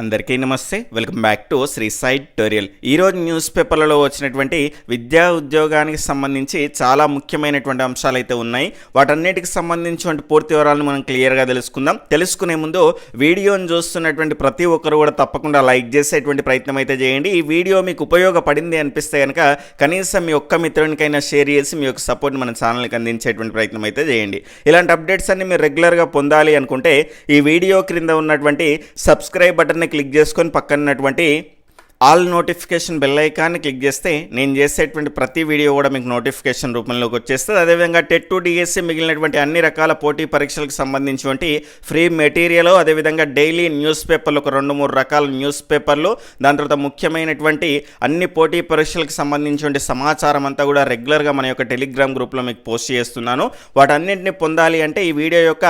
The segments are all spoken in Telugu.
అందరికీ నమస్తే. Welcome back to Sri side tutorial ఈరోజు న్యూస్ పేపర్లలో వచ్చినటువంటి విద్యా ఉద్యోగానికి సంబంధించి చాలా ముఖ్యమైనటువంటి అంశాలు అయితే ఉన్నాయి. వాటన్నిటికి సంబంధించిన పూర్తి వివరాలను మనం క్లియర్గా తెలుసుకుందాం. తెలుసుకునే ముందు వీడియోని చూస్తున్నటువంటి ప్రతి ఒక్కరు కూడా తప్పకుండా లైక్ చేసేటువంటి ప్రయత్నం అయితే చేయండి. ఈ వీడియో మీకు ఉపయోగపడింది అనిపిస్తే కనుక కనీసం మీ ఒక్క మిత్రునికైనా షేర్ చేసి మీ యొక్క సపోర్ట్ మన ఛానల్కి అందించేటువంటి ప్రయత్నం అయితే చేయండి. ఇలాంటి అప్డేట్స్ అన్ని మీరు రెగ్యులర్గా పొందాలి అనుకుంటే ఈ వీడియో క్రింద ఉన్నటువంటి సబ్స్క్రైబ్ బటన్ క్లిక్ చేసుకొని పక్కన ఉన్నటువంటి ఆల్ నోటిఫికేషన్ బెల్ ఐకాన్ని క్లిక్ చేస్తే నేను చేసేటువంటి ప్రతి వీడియో కూడా మీకు నోటిఫికేషన్ రూపంలోకి వచ్చేస్తుంది. అదేవిధంగా టెట్ టు డిఎస్సి మిగిలినటువంటి అన్ని రకాల పోటీ పరీక్షలకు సంబంధించినటువంటి ఫ్రీ మెటీరియల్ అదేవిధంగా డైలీ న్యూస్ పేపర్లు ఒక రెండు మూడు రకాల న్యూస్ పేపర్లు దాని తర్వాత ముఖ్యమైనటువంటి అన్ని పోటీ పరీక్షలకు సంబంధించినటువంటి సమాచారం అంతా కూడా రెగ్యులర్గా మన యొక్క టెలిగ్రామ్ గ్రూప్లో మీకు పోస్ట్ చేస్తున్నాను. వాటన్నింటిని పొందాలి అంటే ఈ వీడియో యొక్క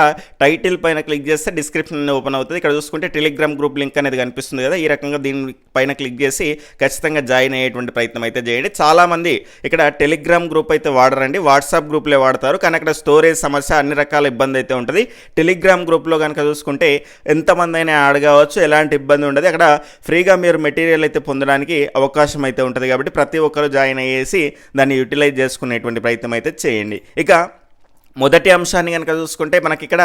టైటిల్ పైన క్లిక్ చేస్తే డిస్క్రిప్షన్ ఓపెన్ అవుతుంది. ఇక్కడ చూసుకుంటే టెలిగ్రామ్ గ్రూప్ లింక్ అనేది కనిపిస్తుంది కదా ఈ రకంగా దీని పైన క్లిక్ చేసి ఖచ్చితంగా జాయిన్ అయ్యేటువంటి ప్రయత్నం అయితే చేయండి. చాలామంది ఇక్కడ టెలిగ్రామ్ గ్రూప్ అయితే వాడరండి. వాట్సాప్ గ్రూప్లే వాడతారు. కానీ అక్కడ స్టోరేజ్ సమస్య అన్ని రకాల ఇబ్బంది అయితే ఉంటుంది. టెలిగ్రామ్ గ్రూప్లో కనుక చూసుకుంటే ఎంతమంది అయినా అడగవచ్చు ఎలాంటి ఇబ్బంది ఉండదు. అక్కడ ఫ్రీగా మీరు మెటీరియల్ అయితే పొందడానికి అవకాశం అయితే ఉంటుంది కాబట్టి ప్రతి ఒక్కరు జాయిన్ అయ్యేసి దాన్ని యూటిలైజ్ చేసుకునేటువంటి ప్రయత్నం అయితే చేయండి. ఇక మొదటి అంశాన్ని కనుక చూసుకుంటే మనకి ఇక్కడ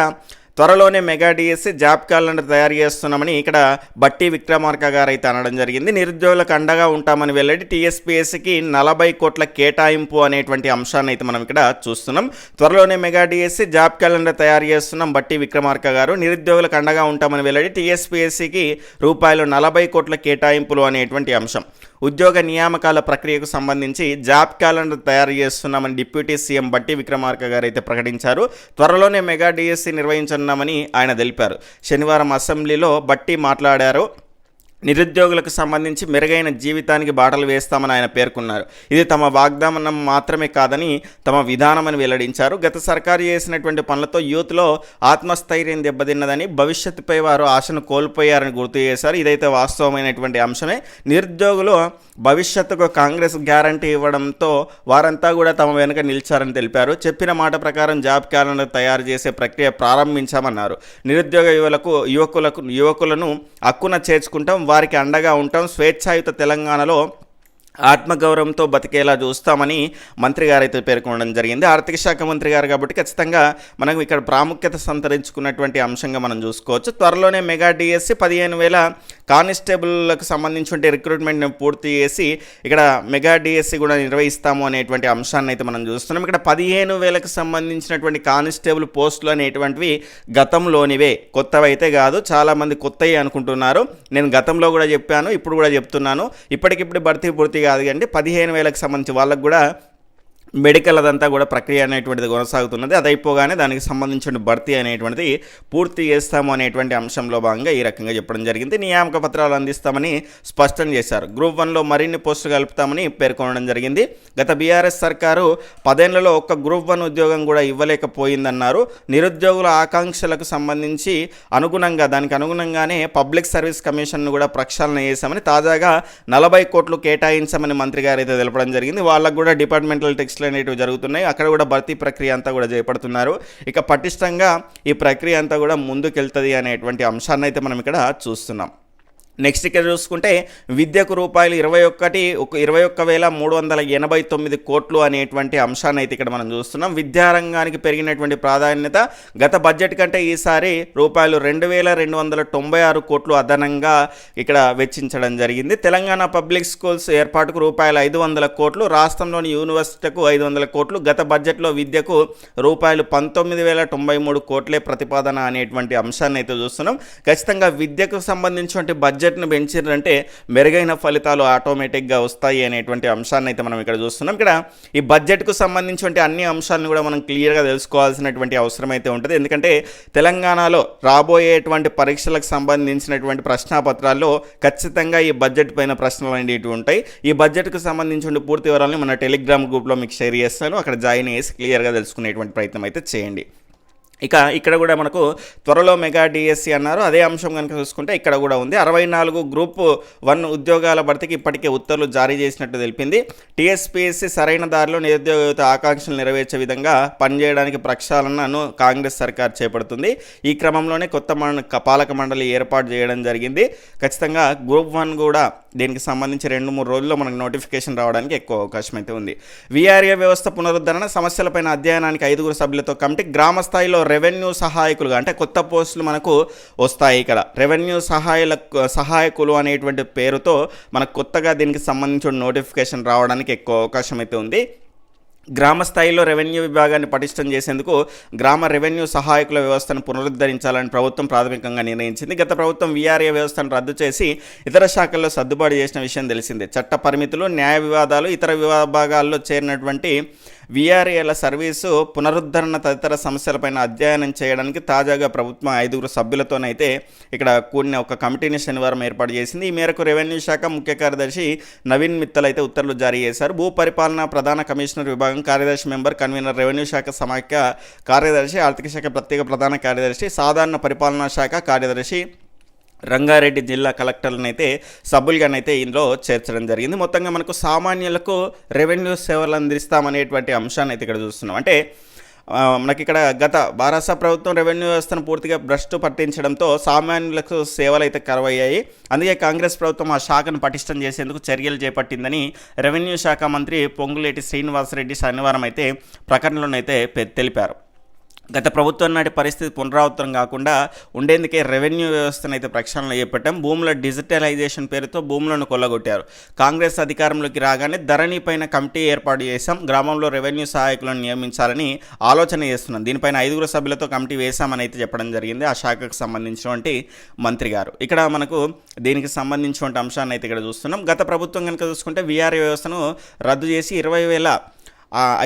త్వరలోనే మెగా డిఎస్సి జాబ్ క్యాలెండర్ తయారు చేస్తున్నామని ఇక్కడ బట్టి విక్రమార్క గారు అయితే అనడం జరిగింది. నిరుద్యోగులకు అండగా ఉంటామని వెల్లడి టీఎస్పీఎస్సికి నలభై కోట్ల కేటాయింపు అనేటువంటి అంశాన్ని అయితే మనం ఇక్కడ చూస్తున్నాం. త్వరలోనే మెగా డిఎస్సి జాబ్ క్యాలెండర్ తయారు చేస్తున్నాం బట్టి విక్రమార్క గారు. నిరుద్యోగులకు అండగా ఉంటామని వెల్లడి టీఎస్పీఎస్సికి రూపాయలు నలభై కోట్ల కేటాయింపులు అనేటువంటి అంశం. ఉద్యోగ నియామకాల ప్రక్రియకు సంబంధించి జాబ్ క్యాలెండర్ తయారు చేస్తున్నామని డిప్యూటీ సీఎం బట్టి విక్రమార్క గారు అయితే ప్రకటించారు. త్వరలోనే మెగా డిఎస్సి చేస్తున్నామని ఆయన తెలిపారు. శనివారం అసెంబ్లీలో బట్టి మాట్లాడారు. నిరుద్యోగులకు సంబంధించి మెరుగైన జీవితానికి బాటలు వేస్తామని ఆయన పేర్కొన్నారు. ఇది తమ వాగ్దానం మాత్రమే కాదని తమ విధానమని వెల్లడించారు. గత సర్కారు చేసినటువంటి పనులతో యూత్లో ఆత్మస్థైర్యం దెబ్బతిన్నదని భవిష్యత్తుపై వారు ఆశను కోల్పోయారని గుర్తు చేశారు. ఇదైతే వాస్తవమైనటువంటి అంశమే. నిరుద్యోగులు భవిష్యత్తుకు కాంగ్రెస్ గ్యారంటీ ఇవ్వడంతో వారంతా కూడా తమ వెనుక నిలిచారని తెలిపారు. చెప్పిన మాట ప్రకారం జాబ్ క్యాలెండర్ తయారు చేసే ప్రక్రియ ప్రారంభించామన్నారు. నిరుద్యోగ యువలకు యువకులకు యువకులను హక్కున చేర్చుకుంటాం వారికి అండగా ఉంటాం. స్వేచ్ఛాయుత తెలంగాణలో ఆత్మగౌరవంతో బతికేలా చూస్తామని మంత్రి గారు అయితే పేర్కొనడం జరిగింది. ఆర్థిక శాఖ మంత్రి గారు కాబట్టి ఖచ్చితంగా మనం ఇక్కడ ప్రాముఖ్యత సంతరించుకున్నటువంటి అంశంగా మనం చూసుకోవచ్చు. త్వరలోనే మెగా డిఎస్సి పదిహేను వేల కానిస్టేబుల్లకు సంబంధించిన రిక్రూట్మెంట్ని పూర్తి చేసి ఇక్కడ మెగా డిఎస్సి కూడా నిర్వహిస్తాము అనేటువంటి అంశాన్ని అయితే మనం చూస్తున్నాం. ఇక్కడ పదిహేను వేలకు సంబంధించినటువంటి కానిస్టేబుల్ పోస్టులు అనేటువంటివి గతంలోనివే కొత్తవి అయితే కాదు చాలామంది కొత్తవి అనుకుంటున్నారు. నేను గతంలో కూడా చెప్పాను ఇప్పుడు కూడా చెప్తున్నాను. ఇప్పటికిప్పుడు భర్తీ పూర్తిగా కాదు అండి పదిహేను వేలకు సంబంధించి వాళ్ళకు కూడా మెడికల్ అదంతా కూడా ప్రక్రియ అనేటువంటిది కొనసాగుతున్నది. అది అయిపోగానే దానికి సంబంధించిన భర్తీ అనేటువంటిది పూర్తి చేస్తాము అనేటువంటి అంశంలో భాగంగా ఈ రకంగా చెప్పడం జరిగింది. నియామక పత్రాలు అందిస్తామని స్పష్టం చేశారు. గ్రూప్ వన్లో మరిన్ని పోస్టులు కలుపుతామని పేర్కొనడం జరిగింది. గత బీఆర్ఎస్ సర్కారు పదేళ్ళలో ఒక్క గ్రూప్ వన్ ఉద్యోగం కూడా ఇవ్వలేకపోయిందన్నారు. నిరుద్యోగుల ఆకాంక్షలకు సంబంధించి అనుగుణంగా దానికి అనుగుణంగానే పబ్లిక్ సర్వీస్ కమిషన్ను కూడా ప్రక్షాళన చేశామని తాజాగా నలభై కోట్లు కేటాయించామని మంత్రి గారు అయితే తెలపడం జరిగింది. వాళ్ళకు కూడా డిపార్ట్మెంటల్ టెక్స్ట్లు అనేటివి జరుగుతున్నాయి. అక్కడ కూడా భర్తీ ప్రక్రియ అంతా కూడా చేపడుతున్నారు. ఇక పటిష్టంగా ఈ ప్రక్రియ అంతా కూడా ముందుకెళ్తుంది అనేటువంటి అంశాన్ని అయితే మనం ఇక్కడ చూస్తున్నాం. నెక్స్ట్ ఇక్కడ చూసుకుంటే విద్యకు రూపాయలు ఇరవై ఒక్కటి ఒక ఇరవై ఒక్క వేల మూడు వందల ఎనభై తొమ్మిది కోట్లు అనేటువంటి అంశాన్ని అయితే ఇక్కడ మనం చూస్తున్నాం. విద్యారంగానికి పెరిగినటువంటి ప్రాధాన్యత గత బడ్జెట్ కంటే ఈసారి రూపాయలు రెండు వేల రెండు వందల తొంభై ఆరు కోట్లు అదనంగా ఇక్కడ వెచ్చించడం జరిగింది. తెలంగాణ పబ్లిక్ స్కూల్స్ ఏర్పాటుకు రూపాయలు ఐదు వందల కోట్లు రాష్ట్రంలోని యూనివర్సిటీకు ఐదు వందల కోట్లు గత బడ్జెట్లో విద్యకు రూపాయలు పంతొమ్మిది వేల తొంభై మూడు కోట్లే ప్రతిపాదన అనేటువంటి అంశాన్ని అయితే చూస్తున్నాం. ఖచ్చితంగా విద్యకు సంబంధించినటువంటి బడ్జెట్ బడ్జెట్ను పెంచారంటే మెరుగైన ఫలితాలు ఆటోమేటిక్గా వస్తాయి అనేటువంటి అంశాన్ని అయితే మనం ఇక్కడ చూస్తున్నాం. ఇక్కడ ఈ బడ్జెట్కు సంబంధించిన అన్ని అంశాలను కూడా మనం క్లియర్గా తెలుసుకోవాల్సినటువంటి అవసరం అయితే ఉంటుంది. ఎందుకంటే తెలంగాణలో రాబోయేటువంటి పరీక్షలకు సంబంధించినటువంటి ప్రశ్నాపత్రాల్లో ఖచ్చితంగా ఈ బడ్జెట్ పైన ప్రశ్నలు అనేటివి ఉంటాయి. ఈ బడ్జెట్కు సంబంధించిన పూర్తి వివరాలను మన టెలిగ్రామ్ గ్రూప్లో మీకు షేర్ చేస్తాను. అక్కడ జాయిన్ చేసి క్లియర్గా తెలుసుకునేటువంటి ప్రయత్నం అయితే చేయండి. ఇక ఇక్కడ కూడా మనకు త్వరలో మెగా డిఎస్సి అన్నారు. అదే అంశం కనుక చూసుకుంటే ఇక్కడ కూడా ఉంది. అరవై నాలుగు గ్రూప్ వన్ ఉద్యోగాల భర్తీకి ఇప్పటికే ఉత్తర్వులు జారీ చేసినట్టు తెలిపింది. టీఎస్పీఎస్సీ సరైన దారిలో నిరుద్యోగ యువత ఆకాంక్షలు నెరవేర్చే విధంగా పనిచేయడానికి ప్రక్షాళనను కాంగ్రెస్ సర్కార్ చేపడుతుంది. ఈ క్రమంలోనే కొత్త మండ పాలక మండలి ఏర్పాటు చేయడం జరిగింది. ఖచ్చితంగా గ్రూప్ వన్ కూడా దీనికి సంబంధించి రెండు మూడు రోజుల్లో మనకు నోటిఫికేషన్ రావడానికి ఎక్కువ అవకాశం అయితే ఉంది. విఆర్ఏ వ్యవస్థ పునరుద్ధరణ సమస్యలపైన అధ్యయనానికి ఐదుగురు సభ్యులతో కమిటీ గ్రామ స్థాయిలో రెవెన్యూ సహాయకులుగా అంటే కొత్త పోస్టులు మనకు వస్తాయి ఇక్కడ. రెవెన్యూ సహాయాల సహాయకులు అనేటువంటి పేరుతో మనకు కొత్తగా దీనికి సంబంధించిన నోటిఫికేషన్ రావడానికి ఎక్కువ అవకాశం అయితే ఉంది. గ్రామ స్థాయిలో రెవెన్యూ విభాగాన్ని పటిష్టం చేసేందుకు గ్రామ రెవెన్యూ సహాయకుల వ్యవస్థను పునరుద్ధరించాలని ప్రభుత్వం ప్రాథమికంగా నిర్ణయించింది. గత ప్రభుత్వం వీఆర్ఏ వ్యవస్థను రద్దు చేసి ఇతర శాఖల్లో సర్దుబాటు చేసిన విషయం తెలిసిందే. చట్ట పరిమితులు న్యాయ వివాదాలు ఇతర విభాగాల్లో చేరినటువంటి వీఆర్ఏల సర్వీసు పునరుద్ధరణ తదితర సమస్యలపైన అధ్యయనం చేయడానికి తాజాగా ప్రభుత్వం ఐదుగురు సభ్యులతోనైతే ఇక్కడ కూడిన ఒక కమిటీని శనివారం ఏర్పాటు చేసింది. ఈ మేరకు రెవెన్యూ శాఖ ముఖ్య కార్యదర్శి నవీన్ మిత్తల్ అయితే ఉత్తర్వులు జారీ చేశారు. భూ పరిపాలన ప్రధాన కమిషనర్ విభాగం కార్యదర్శి మెంబర్ కన్వీనర్ రెవెన్యూ శాఖ సమాఖ్య కార్యదర్శి ఆర్థిక శాఖ ప్రత్యేక ప్రధాన కార్యదర్శి సాధారణ పరిపాలనా శాఖ కార్యదర్శి రంగారెడ్డి జిల్లా కలెక్టర్లను అయితే సభ్యులుగానైతే ఇందులో చేర్చడం జరిగింది. మొత్తంగా మనకు సామాన్యులకు రెవెన్యూ సేవలు అందిస్తామనేటువంటి అంశాన్ని అయితే ఇక్కడ చూస్తున్నాం. అంటే మనకి ఇక్కడ గత భారత ప్రభుత్వం రెవెన్యూ వ్యవస్థను పూర్తిగా భ్రష్టు పట్టించడంతో సామాన్యులకు సేవలు అయితే కరువయ్యాయి. అందుకే కాంగ్రెస్ ప్రభుత్వం ఆ శాఖను పటిష్టం చేసేందుకు చర్యలు చేపట్టిందని రెవెన్యూ శాఖ మంత్రి పొంగులేటి శ్రీనివాసరెడ్డి శనివారం అయితే ప్రకటనలోనైతే తెలిపారు. గత ప్రభుత్వం నాటి పరిస్థితి పునరావృతం కాకుండా ఉండేందుకే రెవెన్యూ వ్యవస్థను అయితే ప్రక్షాళన చేపట్టాం. భూముల డిజిటలైజేషన్ పేరుతో భూములను కొల్లగొట్టారు. కాంగ్రెస్ అధికారంలోకి రాగానే ధరణి పైన కమిటీ ఏర్పాటు చేశాం. గ్రామంలో రెవెన్యూ సహాయకులను నియమించాలని ఆలోచన చేస్తున్నాం. దీనిపైన ఐదుగురు సభ్యులతో కమిటీ వేశామని అయితే చెప్పడం జరిగింది. ఆ శాఖకు సంబంధించినటువంటి మంత్రి గారు. ఇక్కడ మనకు దీనికి సంబంధించినటువంటి అంశాన్ని అయితే ఇక్కడ చూస్తున్నాం. గత ప్రభుత్వం కనుక చూసుకుంటే విఆర్ఏ వ్యవస్థను రద్దు చేసి ఇరవై వేల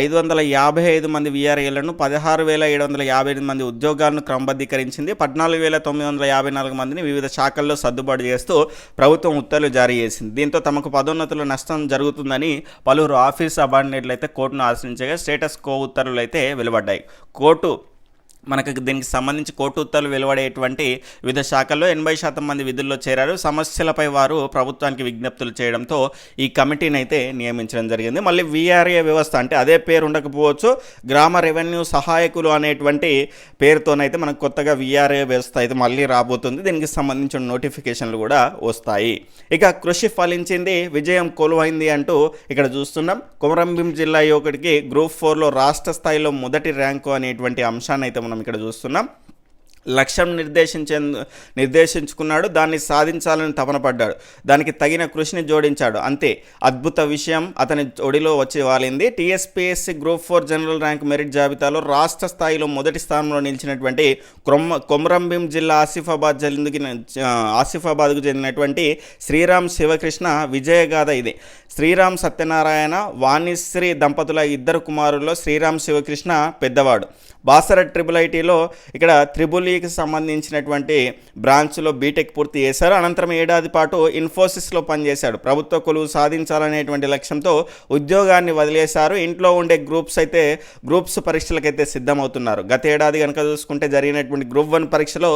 ఐదు వందల యాభై ఐదు మంది వీఆర్ఏలను పదహారు వేల ఏడు వందల యాభై ఎనిమిది మంది ఉద్యోగాలను క్రమబద్ధీకరించింది. పద్నాలుగు వేల తొమ్మిది వందల యాభై నాలుగు మందిని వివిధ శాఖల్లో సర్దుబాటు చేస్తూ ప్రభుత్వం ఉత్తర్వులు జారీ చేసింది. దీంతో తమకు పదోన్నతులు నష్టం జరుగుతుందని పలువురు ఆఫీస్ అబాండెంట్లు అయితే కోర్టును ఆశ్రయించగా స్టేటస్ కో ఉత్తర్వులు అయితే వెలువడ్డాయి. కోర్టు మనకు దీనికి సంబంధించి కోర్టు ఉత్తర్వులు వెలువడేటువంటి వివిధ శాఖల్లో ఎనభై శాతం మంది విధుల్లో చేరారు. సమస్యలపై వారు ప్రభుత్వానికి విజ్ఞప్తులు చేయడంతో ఈ కమిటీని అయితే నియమించడం జరిగింది. మళ్ళీ వీఆర్ఏ వ్యవస్థ అంటే అదే పేరు ఉండకపోవచ్చు. గ్రామ రెవెన్యూ సహాయకులు అనేటువంటి పేరుతోనైతే మనకు కొత్తగా వీఆర్ఏ వ్యవస్థ అయితే మళ్ళీ రాబోతుంది. దీనికి సంబంధించిన నోటిఫికేషన్లు కూడా వస్తాయి. ఇక కృషి ఫలించింది విజయం కొలువైంది అంటూ ఇక్కడ చూస్తున్నాం. కొమరంభీం జిల్లా యువకుడికి గ్రూప్ ఫోర్లో రాష్ట్ర స్థాయిలో మొదటి ర్యాంకు అనేటువంటి అంశాన్ని అయితే మనం ఇక్కడ చూస్తున్నాం. లక్ష్యం నిర్దేశించే నిర్దేశించుకున్నాడు దాన్ని సాధించాలని తపన పడ్డాడు దానికి తగిన కృషిని జోడించాడు. అంతే అద్భుత విషయం అతని ఒడిలో వచ్చి వాలింది. TSPSC group four general rank merit జాబితాలో రాష్ట్ర స్థాయిలో మొదటి స్థానంలో నిలిచినటువంటి క్రొమ్మ కొమరంభీం జిల్లా ఆసిఫాబాద్ జరిగి ఆసిఫాబాద్కు చెందినటువంటి శ్రీరామ్ శివకృష్ణ విజయగాథ ఇది. శ్రీరామ్ సత్యనారాయణ వాణిశ్రీ దంపతుల ఇద్దరు కుమారుల్లో శ్రీరామ్ శివకృష్ణ పెద్దవాడు. బాసర ట్రిపుల్ ఐటీలో ఇక్కడ త్రిబుల్ ఈకి సంబంధించినటువంటి బ్రాంచ్లో బీటెక్ పూర్తి చేశారు. అనంతరం ఏడాది పాటు ఇన్ఫోసిస్లో పనిచేశాడు. ప్రభుత్వ కొలువు సాధించాలనేటువంటి లక్ష్యంతో ఉద్యోగాన్ని వదిలేశారు. ఇంట్లో ఉండే గ్రూప్స్ అయితే గ్రూప్స్ పరీక్షలకైతే సిద్ధమవుతున్నారు. గత ఏడాది కనుక చూసుకుంటే జరిగినటువంటి గ్రూప్ వన్ పరీక్షలో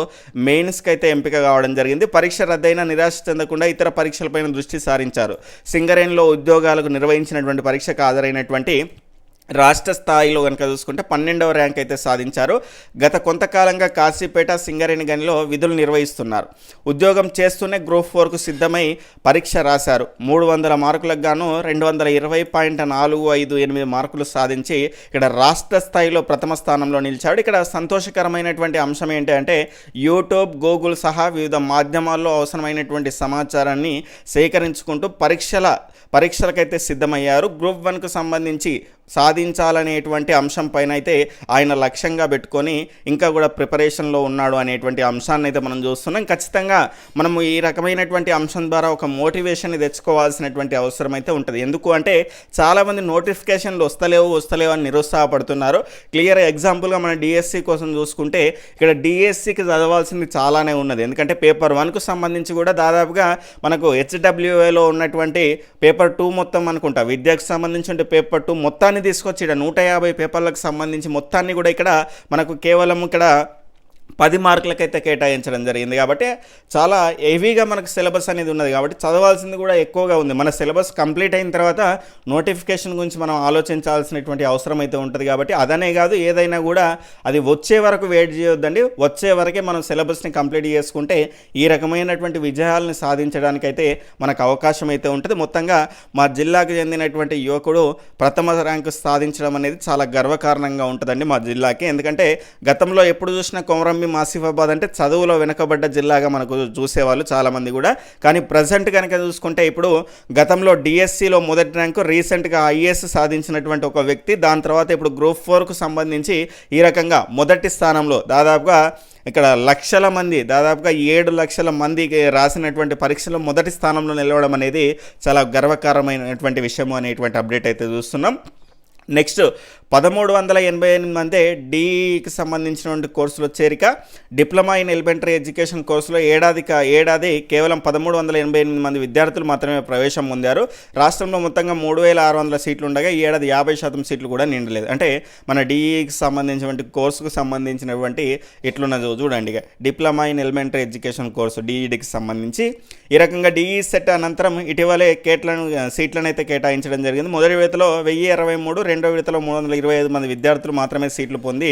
మెయిన్స్కి అయితే ఎంపిక కావడం జరిగింది. పరీక్ష రద్దయినా నిరాశ చెందకుండా ఇతర పరీక్షలపైన దృష్టి సారించారు. సింగరేణిలో ఉద్యోగాలకు నిర్వహించినటువంటి పరీక్షకు హాజరైనటువంటి రాష్ట్ర స్థాయిలో కనుక చూసుకుంటే పన్నెండవ ర్యాంక్ అయితే సాధించారు. గత కొంతకాలంగా కాశీపేట సింగరేణి గనిలో విధులు నిర్వహిస్తున్నారు. ఉద్యోగం చేస్తూనే గ్రూప్ ఫోర్కు సిద్ధమై పరీక్ష రాశారు. మూడు వందల మార్కులకు గాను రెండు వందల ఇరవై పాయింట్ నాలుగు ఐదు ఎనిమిది మార్కులు సాధించి ఇక్కడ రాష్ట్ర స్థాయిలో ప్రథమ స్థానంలో నిలిచాడు. ఇక్కడ సంతోషకరమైనటువంటి అంశం ఏంటి అంటే యూట్యూబ్ గూగుల్ సహా వివిధ మాధ్యమాల్లో అవసరమైనటువంటి సమాచారాన్ని సేకరించుకుంటూ పరీక్షల పరీక్షలకైతే సిద్ధమయ్యారు. గ్రూప్ వన్కు సంబంధించి సాధించాలనేటువంటి అంశం పైన అయితే ఆయన లక్ష్యంగా పెట్టుకొని ఇంకా కూడా ప్రిపరేషన్లో ఉన్నాడు అనేటువంటి అంశాన్ని అయితే మనం చూస్తున్నాం. ఖచ్చితంగా మనము ఈ రకమైనటువంటి అంశం ద్వారా ఒక మోటివేషన్ని తెచ్చుకోవాల్సినటువంటి అవసరం అయితే ఉంటుంది. ఎందుకు అంటే చాలామంది నోటిఫికేషన్లు వస్తలేవు వస్తలేవు అని నిరుత్సాహపడుతున్నారు. క్లియర్ ఎగ్జాంపుల్గా మన డిఎస్సి కోసం చూసుకుంటే ఇక్కడ డిఎస్సికి చదవాల్సింది చాలానే ఉన్నది. ఎందుకంటే పేపర్ వన్కు సంబంధించి కూడా దాదాపుగా మనకు హెచ్డబ్ల్యూఏలో ఉన్నటువంటి పేపర్ టూ మొత్తం అనుకుంటా. విద్యకు సంబంధించిన పేపర్ టూ మొత్తాన్ని మొత్తాన్ని తీసుకొచ్చి ఇక్కడ నూట యాభై పేపర్లకు సంబంధించి మొత్తాన్ని కూడా ఇక్కడ మనకు కేవలం ఇక్కడ పది మార్కులకైతే కేటాయించడం జరిగింది కాబట్టి చాలా హెవీగా మనకు సిలబస్ అనేది ఉన్నది కాబట్టి చదవాల్సింది కూడా ఎక్కువగా ఉంది. మన సిలబస్ కంప్లీట్ అయిన తర్వాత నోటిఫికేషన్ గురించి మనం ఆలోచించాల్సినటువంటి అవసరం అయితే ఉంటుంది కాబట్టి అదనే కాదు ఏదైనా కూడా అది వచ్చే వరకు వెయిట్ చేయొద్దండి. వచ్చే వరకే మనం సిలబస్ని కంప్లీట్ చేసుకుంటే ఈ రకమైనటువంటి విజయాలను సాధించడానికైతే మనకు అవకాశం అయితే ఉంటుంది. మొత్తంగా మా జిల్లాకు చెందినటువంటి యువకుడు ప్రథమ ర్యాంకు సాధించడం అనేది చాలా గర్వకారణంగా ఉంటుందండి మా జిల్లాకి. ఎందుకంటే గతంలో ఎప్పుడు చూసినా కొమరంబి మాసిఫాబాద్ అంటే చదువులో వెనుకబడ్డ జిల్లాగా మనకు చూసేవాళ్ళు చాలామంది కూడా. కానీ ప్రజెంట్ కనుక చూసుకుంటే ఇప్పుడు గతంలో డిఎస్సిలో మొదటి ర్యాంకు రీసెంట్గా ఐఏఎస్ సాధించినటువంటి ఒక వ్యక్తి. దాని తర్వాత ఇప్పుడు గ్రూప్ ఫోర్కు సంబంధించి ఈ రకంగా మొదటి స్థానంలో దాదాపుగా ఇక్కడ లక్షల మంది దాదాపుగా ఏడు లక్షల మందికి రాసినటువంటి పరీక్షలో మొదటి స్థానంలో నిలవడం అనేది చాలా గర్వకారమైనటువంటి విషయము అనేటువంటి అప్డేట్ అయితే చూస్తున్నాం. నెక్స్ట్ పదమూడు వందల ఎనభై ఎనిమిది మంది డీకి సంబంధించినటువంటి కోర్సులో చేరిక డిప్లొమా ఇన్ ఎలిమెంటరీ ఎడ్యుకేషన్ కోర్సులో ఏడాదిక ఏడాది కేవలం పదమూడు వందల ఎనభై ఎనిమిది మంది విద్యార్థులు మాత్రమే ప్రవేశం పొందారు. రాష్ట్రంలో మొత్తంగా మూడు వేల ఆరు వందల సీట్లు ఉండగా ఈ ఏడాది యాభై శాతం సీట్లు కూడా నిండలేదు. అంటే మన డీఈకి సంబంధించినటువంటి కోర్సుకు సంబంధించినటువంటి ఇట్లున్నది చూడండి ఇక. Diploma in elementary education course డిఈడికి సంబంధించి. ఈ రకంగా డిఈ సెట్ అనంతరం ఇటీవలే కేట్లను సీట్లను అయితే కేటాయించడం జరిగింది. మొదటి విడతలో వెయ్యి ఇరవై మూడు రెండో విడతలో మూడు వందల ఇరవై ఐదు మంది విద్యార్థులు మాత్రమే సీట్లు పొంది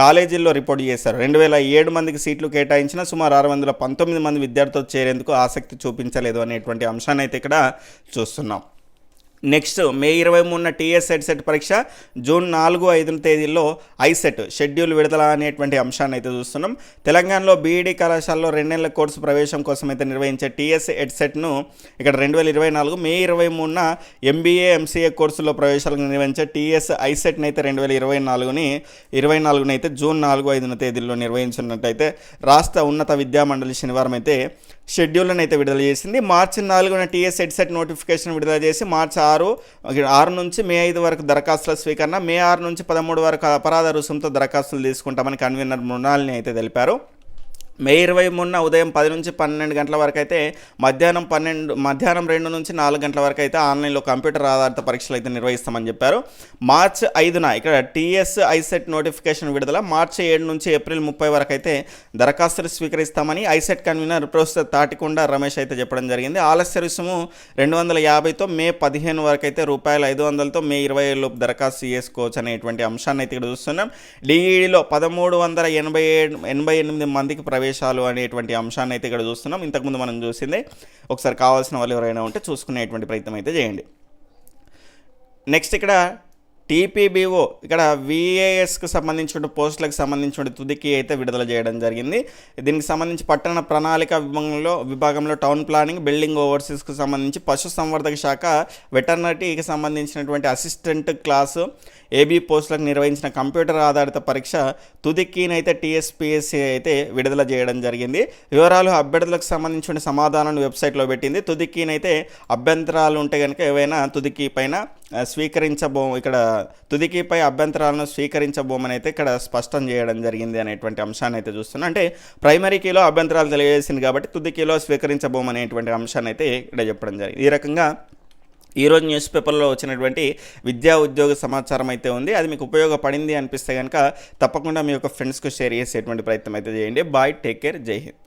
కాలేజీల్లో రిపోర్ట్ చేశారు. రెండు వేల ఏడు మందికి సీట్లు కేటాయించిన సుమారు ఆరు వందల పంతొమ్మిది మంది విద్యార్థులు చేరేందుకు ఆసక్తి చూపించలేదు అనేటువంటి అంశాన్ని అయితే ఇక్కడ చూస్తున్నాం. నెక్స్ట్ మే ఇరవై మూడున టీఎస్ సెట్ పరీక్ష జూన్ నాలుగు ఐదు తేదీల్లో ఐసెట్ షెడ్యూల్ విడుదల అనేటువంటి అంశాన్ని అయితే చూస్తున్నాం. తెలంగాణలో బీఈడీ కళాశాలలో రెండేళ్ళ కోర్సు ప్రవేశం కోసం అయితే నిర్వహించే టీఎస్ ఎడ్సెట్ను ఇక్కడ రెండు వేల ఇరవై నాలుగు మే ఇరవై మూడున ఎంబీఏ ఎంసీఏ కోర్సులో ప్రవేశాలకు నిర్వహించే టీఎస్ ఐసెట్ని అయితే రెండు వేల ఇరవై నాలుగుని ఇరవై నాలుగున అయితే జూన్ నాలుగు ఐదున తేదీల్లో నిర్వహించినట్టయితే రాష్ట్ర ఉన్నత విద్యా మండలి శనివారం అయితే షెడ్యూల్ని అయితే విడుదల చేసింది. మార్చి నాలుగున టీఎస్ హెడ్సెట్ నోటిఫికేషన్ విడుదల చేసి మార్చి ఆరు ఆరు నుంచి మే ఐదు వరకు దరఖాస్తుల స్వీకరణ మే ఆరు నుంచి పదమూడు వరకు అపరాధ రుసుంతో దరఖాస్తులు తీసుకుంటామని కన్వీనర్ మృణాలిని అయితే తెలిపారు. మే ఇరవై మూడున ఉదయం పది నుంచి పన్నెండు గంటల వరకు అయితే మధ్యాహ్నం పన్నెండు మధ్యాహ్నం రెండు నుంచి నాలుగు గంటల వరకు అయితే ఆన్లైన్లో కంప్యూటర్ ఆధారిత పరీక్షలు అయితే నిర్వహిస్తామని చెప్పారు. మార్చ్ ఐదున ఇక్కడ టీఎస్ ఐసెట్ నోటిఫికేషన్ విడుదల మార్చి ఏడు నుంచి ఏప్రిల్ ముప్పై వరకు అయితే దరఖాస్తులు స్వీకరిస్తామని ICET convenor professor Thatikonda Ramesh అయితే చెప్పడం జరిగింది. ఆలస్య రుసుము రెండు వందల యాభైతో మే పదిహేను వరకు అయితే రూపాయలు ఐదు వందలతో మే ఇరవై ఏడులో దరఖాస్తు చేసుకోవచ్చు అనేటువంటి అంశాన్ని అయితే ఇక్కడ చూస్తున్నాం. డిఈడిలో పదమూడు వందల ఎనభై ఏడు ఎనభై ఎనిమిది మందికి ప్రవేశాలు అనేటువంటి అంశాన్ని అయితే ఇక్కడ చూస్తున్నాం. ఇంతకుముందు మనం చూసిందే ఒకసారి కావాల్సిన వాళ్ళు ఎవరైనా ఉంటే చూసుకునేటువంటి ప్రయత్నం అయితే చేయండి. నెక్స్ట్ ఇక్కడ టీపీబీఓ ఇక్కడ విఏఎస్కు సంబంధించిన పోస్టులకు సంబంధించిన తుదికి అయితే విడుదల చేయడం జరిగింది. దీనికి సంబంధించి పట్టణ ప్రణాళిక విభాగంలో విభాగంలో టౌన్ ప్లానింగ్ బిల్డింగ్ ఓవర్సీస్కు సంబంధించి పశు సంవర్ధక శాఖ వెటర్నరీకి సంబంధించినటువంటి అసిస్టెంట్ క్లాసు ఏబీ పోస్టులకు నిర్వహించిన కంప్యూటర్ ఆధారిత పరీక్ష తుదికీనైతే టీఎస్పీఎస్సీ అయితే విడుదల చేయడం జరిగింది. వివరాలు అభ్యర్థులకు సంబంధించిన సమాధానాన్ని వెబ్సైట్లో పెట్టింది. తుదికీనైతే అభ్యంతరాలు ఉంటే కనుక ఏవైనా తుదికీ పైన స్వీకరించబో ఇక్కడ తుదికిపై అభ్యంతరాలను స్వీకరించబోమని అయితే ఇక్కడ స్పష్టం చేయడం జరిగింది అనేటువంటి అంశాన్ని అయితే చూస్తున్నాం. అంటే ప్రైమరీ కీలో అభ్యంతరాలు తెలియజేసింది కాబట్టి తుదికీలో స్వీకరించబోమనేటువంటి అంశాన్ని అయితే ఇక్కడ చెప్పడం జరిగింది. ఈ రకంగా ఈరోజు న్యూస్ పేపర్లో వచ్చినటువంటి విద్యా ఉద్యోగ సమాచారం అయితే ఉంది. అది మీకు ఉపయోగపడింది అనిపిస్తే కనుక తప్పకుండా మీ యొక్క ఫ్రెండ్స్కు షేర్ చేసేటువంటి ప్రయత్నం అయితే చేయండి. బాయ్ టేక్ కేర్ జై హింద్.